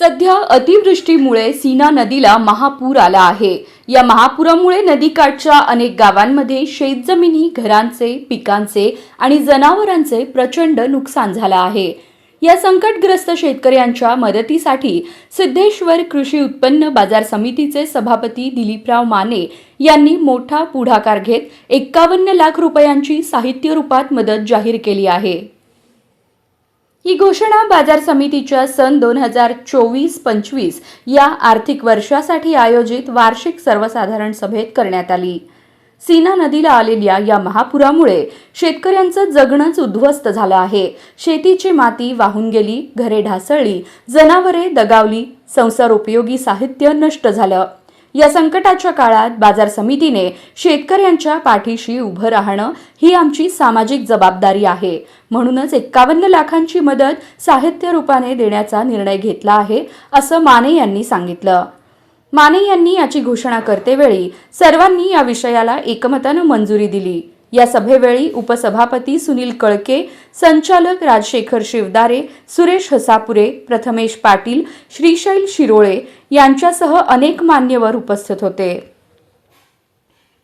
सध्या अतिवृष्टीमुळे सीना नदीला महापूर आला आहे. या महापुरामुळे नदीकाठच्या अनेक गावांमध्ये शेतजमिनी घरांचे पिकांचे आणि जनावरांचे प्रचंड नुकसान झालं आहे. या संकटग्रस्त शेतकऱ्यांच्या मदतीसाठी सिद्धेश्वर कृषी उत्पन्न बाजार समितीचे सभापती दिलीपराव माने यांनी मोठा पुढाकार घेत एक्कावन्न लाख रुपयांची साहित्य रूपात मदत जाहीर केली आहे. ही घोषणा बाजार समितीच्या सन दोन हजार चोवीस पंचवीस या आर्थिक वर्षासाठी आयोजित वार्षिक सर्वसाधारण सभेत करण्यात आली. सीना नदीला आलेल्या या महापुरामुळे शेतकऱ्यांचं जगणंच उद्ध्वस्त झालं आहे. शेतीची माती वाहून गेली घरे ढासळली जनावरे दगावली संसार उपयोगी साहित्य नष्ट झालं. या संकटाच्या काळात बाजार समितीने शेतकऱ्यांच्या पाठीशी उभं राहणं ही आमची सामाजिक जबाबदारी आहे. म्हणूनच एक्कावन्न लाखांची मदत साहित्य रूपाने देण्याचा निर्णय घेतला आहे असं माने यांनी सांगितलं. माने यांनी याची घोषणा करतेवेळी सर्वांनी या विषयाला एकमतानं मंजुरी दिली. या सभेवेळी उपसभापती सुनील कळके संचालक राजशेखर शिवदारे सुरेश हसापुरे प्रथमेश पाटील श्रीशैल शिरोळे यांच्यासह अनेक मान्यवर उपस्थित होते.